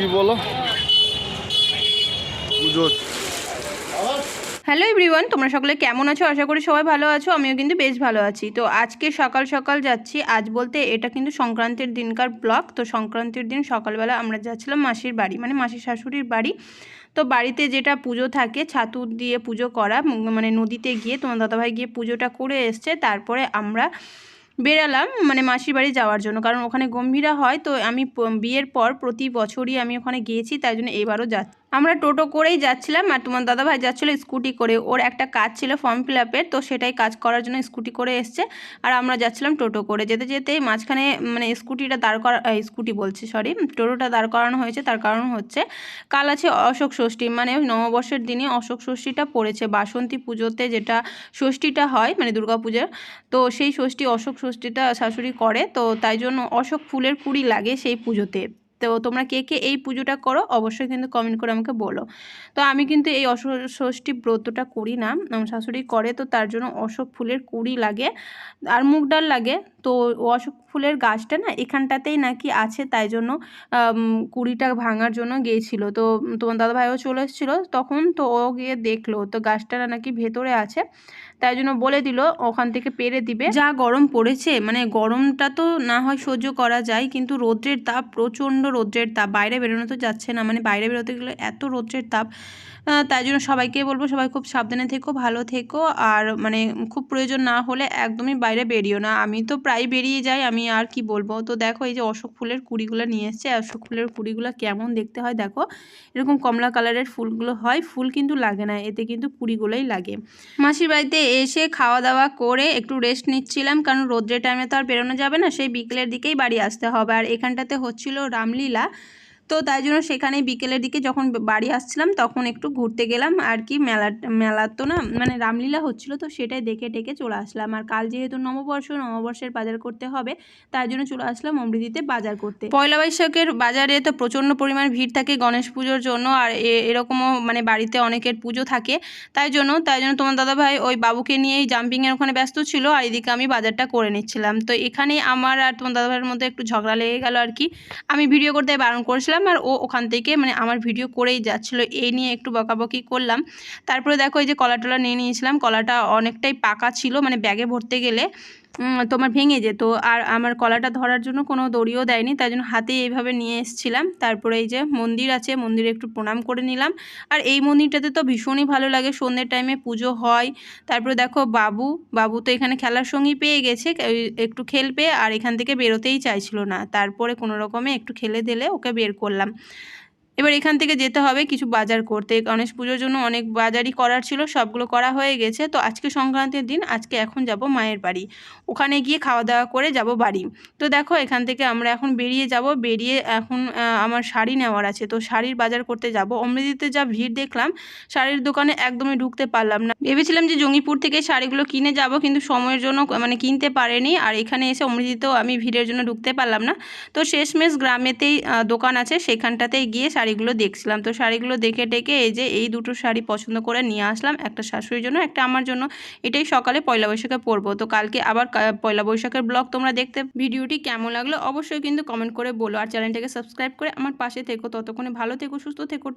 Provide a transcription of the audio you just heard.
কি বলো? Hello everyone তোমরা সকলে কেমন আছো? আশা করি সবাই ভালো আছো, আমিও কিন্তু বেশ ভালো আছি। তো আজকে সকাল সকাল যাচ্ছি, আজ বলতে এটা কিন্তু সংক্রান্তির দিনকার ব্লগ তো সংক্রান্তির দিন সকালবেলা আমরা যাচ্ছিলাম মাসির বাড়ি মানে মাসির শাশুড়ির বাড়ি। তো বাড়িতে যেটা পুজো থাকে, ছাতু দিয়ে পুজো করা মানে নদীতে গিয়ে তোমার দাদাভাই গিয়ে পুজোটা করে এসছে। তারপরে আমরা বেরালাম মানে মাসির বাড়ি যাওয়ার জন্য। কারণ ওখানে গম্ভীরা হয়, তো আমি বিয়ের পর প্রতি বছরই আমি ওখানে গিয়েছি, তাই জন্য এবারও যাচ্ছি। আমরা টোটো করেই যাচ্ছিলাম আর তোমার দাদাভাই যাচ্ছিল স্কুটি করে। ওর একটা কাজ ছিল ফর্ম ফিল আপের তো সেটাই কাজ করার জন্য স্কুটি করে এসছে। আর আমরা যাচ্ছিলাম টোটো করে। যেতে যেতে মাঝখানে মানে স্কুটিটা দাঁড় করা স্কুটি বলছি সরি টোটোটা দাঁড় করানো হয়েছে, তার কারণ হচ্ছে কাল আছে অশোক ষষ্ঠী মানে নববর্ষের দিনে অশোক ষষ্ঠীটা পড়েছে। বাসন্তী পুজোতে যেটা ষষ্ঠীটা হয় মানে দুর্গাপূজার তো সেই ষষ্ঠী অশোক ষষ্ঠীটা শাশুড়ি করে, তো তাই জন্য অশোক ফুলের কুড়ি লাগে সেই পুজোতে। তো তোমরা কে কে এই পুজোটা করো, অবশ্যই কিন্তু কমেন্ট করে আমাকে বলো। তো আমি কিন্তু এই অশোক ষষ্ঠী ব্রতটা করি না, আমার শাশুড়ি করে, তো তার জন্য অশোক ফুলের কুড়ি লাগে। আর মুগ ডাল লাগে, তো অশোক ফুলের গাছটা না এখানটাতেই নাকি আছে, তাই জন্য কুড়িটা ভাঙার জন্য গিয়েছিল। তো তোমার দাদাভাইও চলে এসেছিল, তখন তো ও গিয়ে দেখল, তো গাছটা নাকি ভেতরে আছে, তাই জন্য বলে দিল, ওখান থেকে পেরে দিবে। যা গরম পড়েছে মানে গরমটা তো না হয় সহ্য করা যায়, কিন্তু রৌদ্রের তাপ, প্রচণ্ড রৌদ্রের তাপ, বাইরে বেরোনো তো যাচ্ছে না মানে বাইরে বেরোতে গেলে এত রৌদ্রের তাপ। তাই জন্য সবাইকে বলব, সবাই খুব সাবধানে থেকো, ভালো থেকো, আর মানে খুব প্রয়োজন না হলে একদমই বাইরে বেরিও না। আমি তো প্রায় বেরিয়ে যাই, আমি আর কি বলব? তো দেখো, এই যে অশোক ফুলের কুড়িগুলো নিয়ে এসছে, অশোক ফুলের কুড়িগুলো কেমন দেখতে হয় দেখো? এরকম কমলা কালারের ফুলগুলো হয়, ফুল কিন্তু লাগে না, এতে কিন্তু কুড়িগুলোই লাগে। মাসির বাড়িতে এসে খাওয়া দাওয়া করে একটু রেস্ট নিচ্ছিলাম, কারণ রোদ্রের টাইমে তো আর বেরোনো যাবে না, সেই বিকেলের দিকেই বাড়ি আসতে হবে। আর এখানটাতে হচ্ছিল রামলীলা। তো তাই জন্য সেখানে বিকেলের দিকে যখন বাড়ি আসছিলাম তখন একটু ঘুরতে গেলাম আর কি মেলা মেলা তো না মানে রামলীলা হচ্ছিল তো সেটাই দেখে টেকে চলে আসলাম। আর কাল যেহেতু নববর্ষ, নববর্ষের বাজার করতে হবে তার জন্য চলে আসলাম অমৃতিতে বাজার করতে। পয়লা বৈশাখের বাজারে তো প্রচণ্ড পরিমাণ ভিড় থাকে গণেশ পুজোর জন্য আর এরকমও মানে বাড়িতে অনেকের পুজো থাকে। তাই জন্য তাই জন্য তোমার দাদাভাই ওই বাবুকে নিয়েই জাম্পিংয়ের ওখানে ব্যস্ত ছিল আর এদিকে আমি বাজারটা করে নিচ্ছিলাম। তো এখানেই আমার আর তোমার দাদাভাইয়ের মধ্যে একটু ঝগড়া লেগে গেল আর কি। আমি ভিডিও করতে বারণ করেছিলাম আর ও ওখান থেকে মানে আমার ভিডিও করেই যাচ্ছিল। এই নিয়ে একটু বকাবকি করলাম। তারপরে দেখো এই যে কলাটলা নিয়ে নিয়েছিলাম। কলাটা অনেকটাই পাকা ছিল মানে ব্যাগে ভরতে গেলে। তোমার ভেঙে যেত। আর আমার কলাটা ধরার জন্য কোনো দড়িও দেয়নি, তাই জন্য হাতে এইভাবে নিয়ে এসেছিলাম। তারপরে এই যে মন্দির আছে, মন্দিরে একটু প্রণাম করে নিলাম। আর এই মন্দিরটাতে তো ভীষণই ভালো লাগে, সন্ধ্যের টাইমে পুজো হয়। তারপরে দেখো বাবু বাবু তো এখানে খেলার সঙ্গী পেয়ে গেছে একটু খেলবে, আর এখান থেকে বেরোতেই চাইছিল না। তারপরে কোনো রকমে একটু খেলে দিলে ওকে বের করলাম। এবার এখান থেকে যেতে হবে কিছু বাজার করতে। গণেশ পুজোর জন্য অনেক বাজারই করার ছিল, সবগুলো করা হয়ে গেছে। তো আজকে সংক্রান্তির দিন, আজকে এখন যাব মায়ের বাড়ি। ওখানে গিয়ে খাওয়া দাওয়া করে যাব বাড়ি। তো দেখো, এখান থেকে আমরা এখন বেরিয়ে যাব। বেরিয়ে এখন আমার শাড়ি নেওয়ার আছে। তো শাড়ির বাজার করতে যাব। অমৃতিতে যা ভিড় দেখলাম, শাড়ির দোকানে একদমই ঢুকতে পারলাম না। ভেবেছিলাম যে জঙ্গিপুর থেকে শাড়িগুলো কিনে যাব, কিন্তু সময়ের জন্য মানে কিনতে পারেনি। আর এখানে এসে অমৃতিতেও আমি ভিড়ের জন্য ঢুকতে পারলাম না। তো শেষমেশ গ্রামেতেই দোকান আছে। সেখানটাতেই গিয়ে শাড়িগুলো দেখছিলাম। তো শাড়িগুলো দেখে টেকে এই যে এই দুটো শাড়ি পছন্দ করে নিয়ে আসলাম, একটা শাশুড়ির জন্য, একটা আমার জন্য। এটাই সকালে পয়লা বৈশাখে পরবো। তো কালকে আবার পয়লা বৈশাখের ব্লগ তোমরা দেখতে, ভিডিওটি কেমন লাগল অবশ্যই কিন্তু কমেন্ট করে বলো। আর চ্যানেলটাকে সাবস্ক্রাইব করে আমার পাশে থেকো। ততক্ষণে ভালো থেকো, সুস্থ থেকো